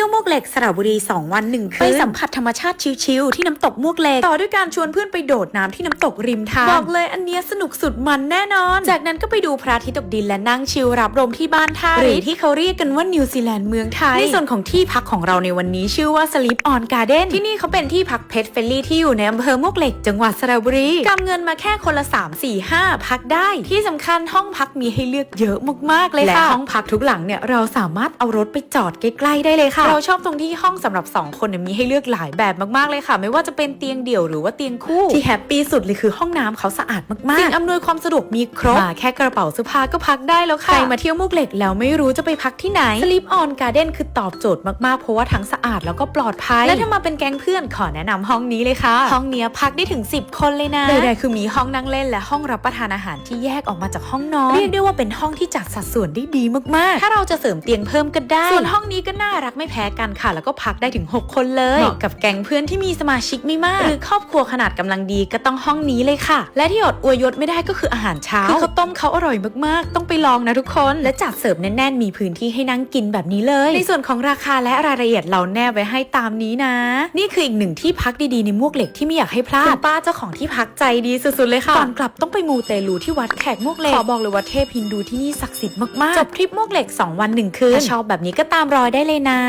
ที่ยวมวกเหล็กสระบุรี 2 วัน 1 คืน ไปสัมผัสธรรมชาติชิลๆที่น้ำตกมวกเหล็ก ต่อด้วยการชวนเพื่อนไปโดดน้ำที่น้ำตกริมทาง บอกเลยอันเนี้ยสนุกสุดมันแน่นอน จากนั้นก็ไปดูพระอาทิตย์ตกดินและนั่งชิลรับลมที่บ้านท่าหรือที่เขาเรียกกันว่านิวซีแลนด์เมืองไทย ในส่วนของที่พักของเราในวันนี้ชื่อว่า Sleep on Garden ที่นี่เขาเป็นที่พักเพ t เฟลลี่ที่อยู่ในอำเภอมวกเหล็ก จังหวัดสระบุรีกำเงินมาแค่คนละ 3 4 5 พักได้ ที่สำคัญห้องพักมีให้เลือกเยอะมากๆเลยค่ะและห้องพักทุกหลังเนี่ยเราสามารถเอารถไปจอดใกล้ๆได้เลยค่ะเราชอบตรงที่ห้องสำหรับ 2 คนเนี่ยมีให้เลือกหลายแบบมากๆเลยค่ะ ไม่ว่าจะเป็นเตียงเดี่ยวหรือว่าเตียงคู่ที่แฮปปี้สุดเลยคือห้องน้ำเขาสะอาดมากๆสิ่งอำนวยความสะดวกมีครบมาแค่กระเป๋าเสื้อผ้าก็พักได้แล้วค่ะใครมาเที่ยวมุกเหล็กแล้วไม่รู้จะไปพักที่ไหน Sleep on Garden คือตอบโจทย์มากๆเพราะว่าทั้งสะอาดแล้วก็ปลอดภัยและถ้ามาเป็นแก๊งเพื่อนขอแนะนำห้องนี้เลยค่ะ ห้องเนี้ยพักได้ถึง 10 คนเลยนะใดๆคือมีห้องนั่งเล่นและห้องรับประทานอาหารที่แยกออกมาจากห้องนอนเรียกได้ว่าเป็นห้องที่จัดสัดส่วนได้ดีมากๆ ถ้าเราจะเสริมเตียงเพิ่มก็ได้ส่วนห้องนี้ก็น่ารักไม่แพ้กันค่ะ แล้วก็พักได้ถึง 6 คนเลยเหมาะกับแก๊งเพื่อนที่มีสมาชิกไม่มาก หรือครอบครัวขนาดกำลังดีก็ต้องห้องนี้เลยค่ะ และที่อดอวยยศไม่ได้ก็คืออาหารเช้าคือข้าวต้มเขาอร่อยมากๆ ต้องไปลองนะทุกคน และจัดเสิร์ฟแน่นๆ มีพื้นที่ให้นั่งกินแบบนี้เลย ในส่วนของราคาและรายละเอียดเราแนบไว้ให้ตามนี้นะ นี่คืออีกหนึ่งที่พักดีๆในมวกเหล็กที่ไม่อยากให้พลาดคุณป้าเจ้าของที่พักใจดีสุดๆเลยค่ะก่อนกลับต้องไปมูเตลูที่วัดแขกมวกเหล็กขอบอกเลยว่าเทพฮินดูที่นี่ศักดิ์สิทธิ์มากๆจบทริปมวกเหล็ก 2 วัน1คืนถ้าชอบแบบนี้ก็ตามรอยได้เลยนะ